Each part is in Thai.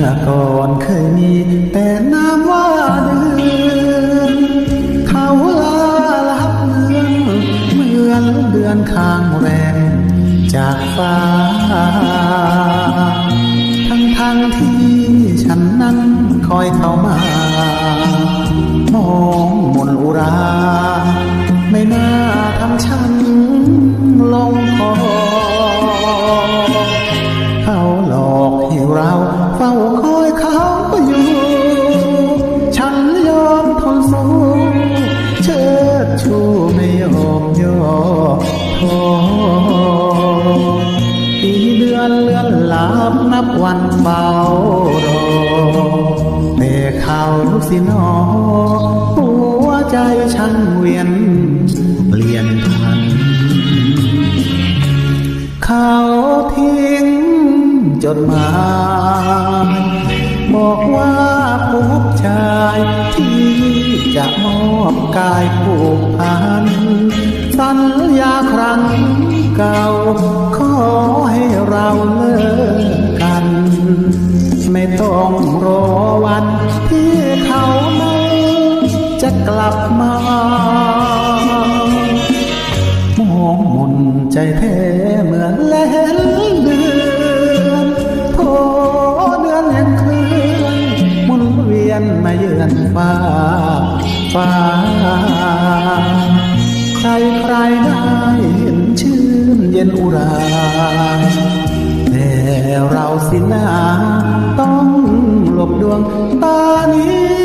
มื่อก่อนเคยมีแต่น้ำว่าเดือนเขาลาลับเมืองเมือนเดือนข้างแรงจากฟ้า ทั้งทั้งที่ฉันนั้นคอยเขามามองมนอุรา ไม่น่าทำฉันลงคอ เขาหลอกให้เราเฝ้า อนเลื่อนลับนับวันเฝ้ารอแต่เขาสินอหัวใจช่างเวียน เปลี่ยนพัน เขาทิ้งจดหมายบอกว่าพบชายที่จะมอบกายผูกพันสัญญาครั้งเก่า ต้องรอวันที่เขานั้นจะกลับมามองมุนใจแท้เหมือนแลนเดือนโทเดือนแห่งคืนหมุนเวียนมาเยือนฟ้าฟ้า ใครใครได้เห็นชื่นเย็นอุรา เราสินาต้องหลบดวงตานี้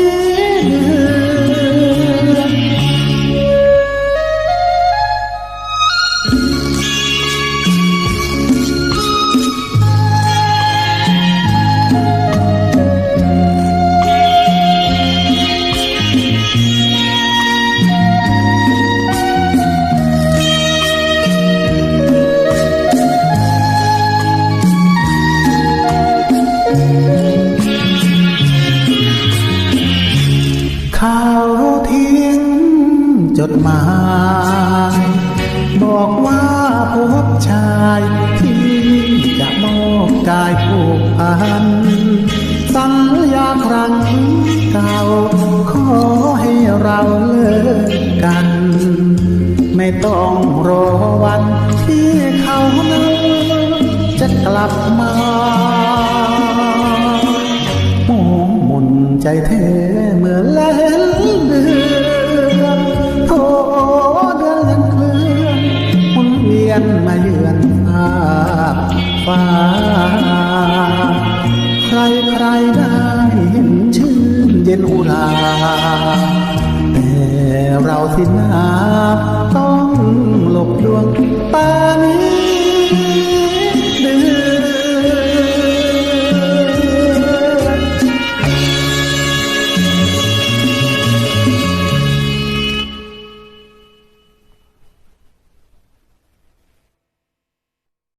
บอกว่าพบชายที่จะมอบกายผูกพันสัญญาครั้งเก่าขอให้เราเลิกกัน ไม่ต้องรอวันที่เขานั้นจะกลับมามองมนใจแท้เมื่อ ใครใครได้เห็นชื่นเย็นอุราแต่เราสินา